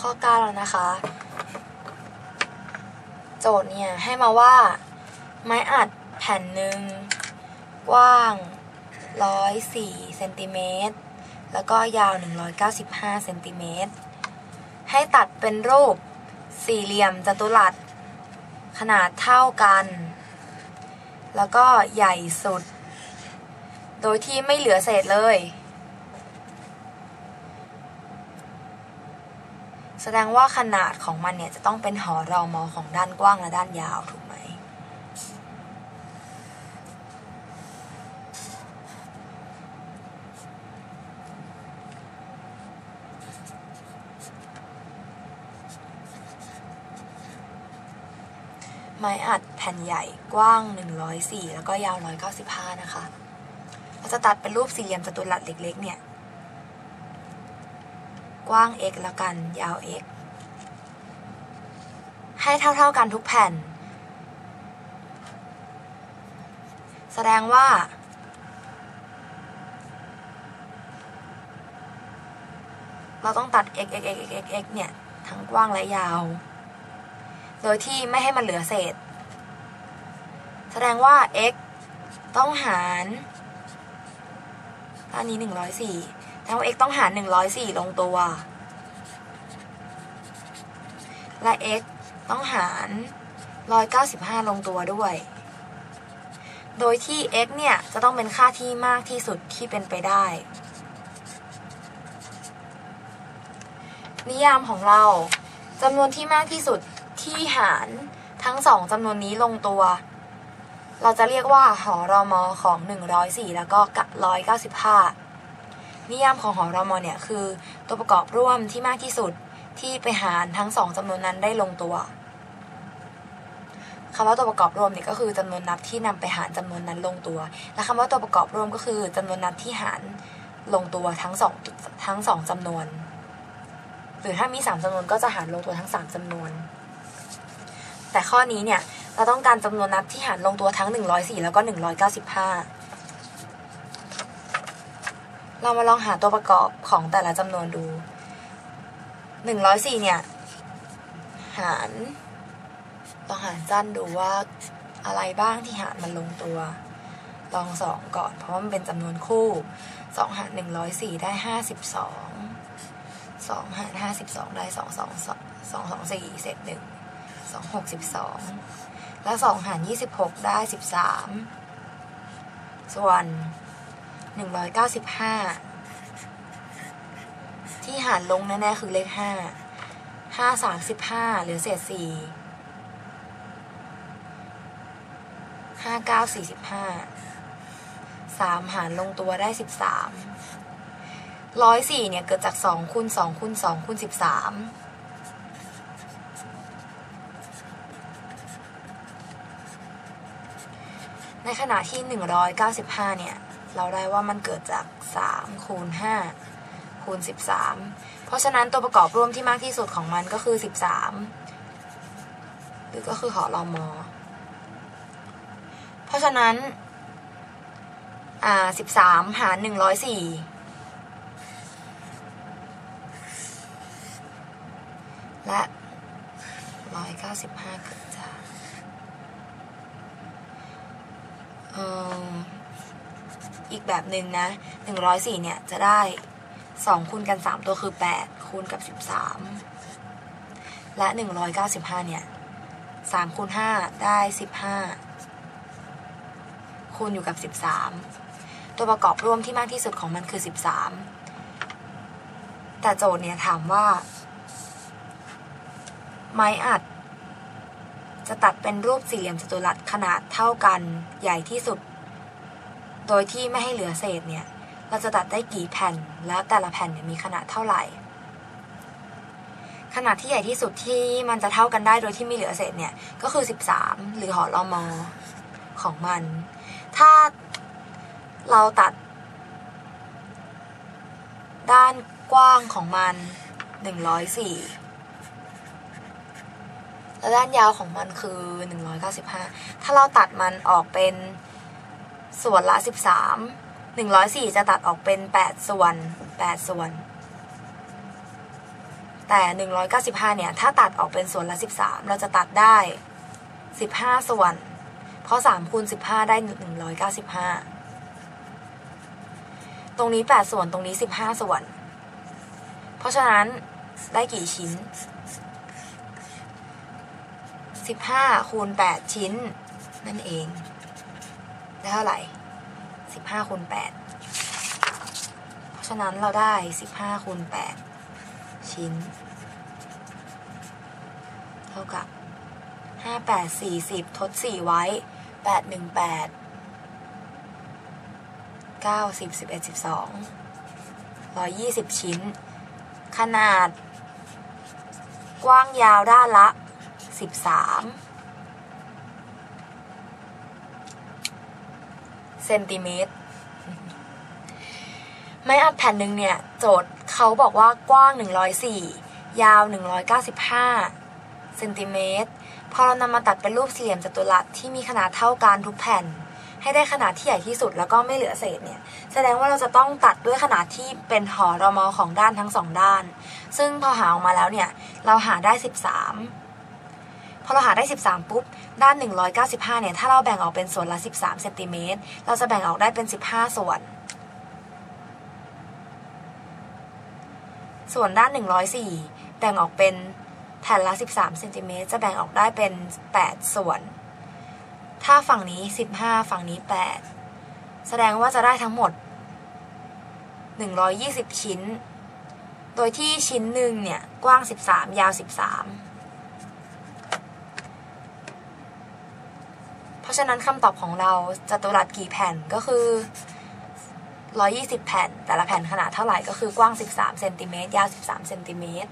ข้อ 9 แล้วนะคะ โจทย์เนี่ยให้มาว่า ไม้อัดแผ่นหนึ่งกว้าง 104เซนติเมตรแล้วก็ยาว 195เซนติเมตรให้ตัดเป็นรูปสี่เหลี่ยมจัตุรัส ขนาดเท่ากัน แล้วก็ใหญ่สุด โดยที่ไม่เหลือเศษเลย แสดงว่าขนาดของมันเนี่ยจะต้องเป็นหอรอมอของด้านกว้างและด้านยาวถูกไหม ไม้อัดแผ่นใหญ่กว้าง 104 แล้วก็ยาว 195 นะคะ เราจะตัดเป็นรูปสี่เหลี่ยมจัตุรัสเล็กๆเนี่ย กว้าง x แล้วกัน ยาว x ให้เท่า ๆกันทุกแผ่น แสดงว่า เราต้องตัด x x x x x เนี่ย ทั้งกว้างและยาว โดยที่ไม่ให้มันเหลือเศษ แสดงว่า x ต้องหารอันนี้ 104 แสดงว่า x ต้องหาร104 ลงตัว และ x ต้องหาร 195 ลงตัวด้วย โดยที่ x เนี่ย จะต้องเป็นค่าที่มากที่สุดที่เป็นไปได้ นิยามของเราจำนวนที่มากที่สุดที่หารทั้งสองจำนวนนี้ลงตัว เราจะเรียกว่าหอรอมอของ 104 แล้วก็ 195 นิยามของหอรอมอเนี่ยคือ ตัวประกอบร่วมที่มากที่สุดที่ไปหารทั้งสองจำนวนนั้นได้ลงตัวคำว่าตัวประกอบรวมเนี่ยก็คือจำนวนนับที่นำไปหารจำนวนนั้นลงตัว และคำว่าตัวประกอบรวมก็คือจำนวนนับที่หารลงตัวทั้งสองทั้งสองจำนวน หรือถ้ามีสามจำนวนก็จะหารลงตัวทั้งสามจำนวน แต่ข้อนี้เนี่ยเราต้องการจำนวนนับที่หารลงตัวทั้ง 104 แล้วก็ 195 เรามาลองหาตัวประกอบของแต่ละจำนวนดู104เนี่ย หารลองหารสั้นดูว่าอะไรบ้างที่หารมันลงตัว ลองสองก่อน เพราะมันเป็นจำนวนคู่สองหาร104ได้52สองหาร52ได้2 2 2 2 2 4เศษ1 2 6 12แล้ว2หาร26ได้13ส่วน 195 ที่หารลงแน่ๆคือเลข 5 5 35หลือเศษ 4 5 9 45 3 หารลงตัวได้ 13 104 เนี่ย เกิดจาก 2คูณ2คูณ2คูณ13ในขณะที่ 195 เนี่ย เราได้ว่ามันเกิดจาก 3 คูณ 5 คูณ 13 เพราะฉะนั้นตัวประกอบร่วมที่มากที่สุดของมันก็คือ 13 หรือก็คือหอรอมอ เพราะฉะนั้น อ่า 13 หาร 104 และ 195เกิดจากเอ่อ อีกแบบหนึ่งนะ 104 เนี่ยจะได้ 2 คูณกัน 3 ตัวคือ 8 คูณกับ 13 และ 195 เนี่ย 3 คูณ 5 ได้ 15 คูณอยู่กับ 13 ตัวประกอบร่วมที่มากที่สุดของมันคือ 13 แต่โจทย์เนี่ยถามว่า ไม้อัดจะตัดเป็นรูปสี่เหลี่ยมจัตุรัสขนาดเท่ากันใหญ่ที่สุด โดยที่ไม่ให้เหลือเศษเนี่ย เราจะตัดได้กี่แผ่น แล้วแต่ละแผ่นเนี่ยมีขนาดเท่าไหร่ ขนาดที่ใหญ่ที่สุดที่มันจะเท่ากันได้โดยที่ไม่เหลือเศษเนี่ย ก็คือ 13 หรือหอรอมอของมัน ถ้าเราตัด ด้านกว้างของมัน 104 และด้านยาวของมันคือ 195 ถ้าเราตัดมันออกเป็น ส่วนละ 13 104 จะตัดออกเป็น 8 ส่วน 8 ส่วน แต่ 195 เนี่ย ถ้าตัดออกเป็นส่วนละ 13 เราจะตัดได้ 15 ส่วน เพราะ 3 คูณ 15 ได้ 195 ตรงนี้ 8 ส่วน ตรงนี้ 15 ส่วน เพราะฉะนั้นได้กี่ชิ้น 15 คูณ 8 ชิ้น นั่นเอง ได้เท่าไหร่15คูณ8เพราะฉะนั้นเราได้15คูณ8ชิ้น เท่ากับ5 8 40ทด4ไว้8 1 8 9 10 11 12 120ชิ้น ขนาด กว้างยาวด้านละ13 เซนติเมตร ไม้อัดแผ่นหนึ่งเนี่ย โจทย์เขาบอกว่ากว้าง 104 ยาว 195เซนติเมตร พอเรานำมาตัดเป็นรูปสี่เหลี่ยมจัตุรัสที่มีขนาดเท่ากันทุกแผ่น ให้ได้ขนาดที่ใหญ่ที่สุดแล้วก็ไม่เหลือเศษเนี่ย แสดงว่าเราจะต้องตัดด้วยขนาดที่เป็นหอรมอของด้านทั้งสองด้าน ซึ่งพอหาออกมาแล้วเนี่ย เราหาได้ 13 พอเราหาได้ 13 ปุ๊บ ด้าน 195 เนี่ย ถ้าเราแบ่งออกเป็นส่วนละ 13เซนติเมตรเราจะแบ่งออกได้เป็น 15 ส่วน ส่วนด้าน 104 แบ่งออกเป็นแผ่นละ 13เซนติเมตรจะแบ่งออกได้เป็น 8 ส่วน ถ้าฝั่งนี้ 15 ฝั่งนี้ 8 แสดงว่าจะได้ทั้งหมด 120 ชิ้น โดยที่ชิ้นหนึ่งเนี่ย กว้าง 13 ยาว 13 เพราะ ฉะนั้นคำตอบของเราจัตุรัสกี่แผ่นก็คือ 120 แผ่น แต่ละแผ่นขนาดเท่าไหร่ก็คือกว้าง 13 เซนติเมตร ยาว 13 เซนติเมตร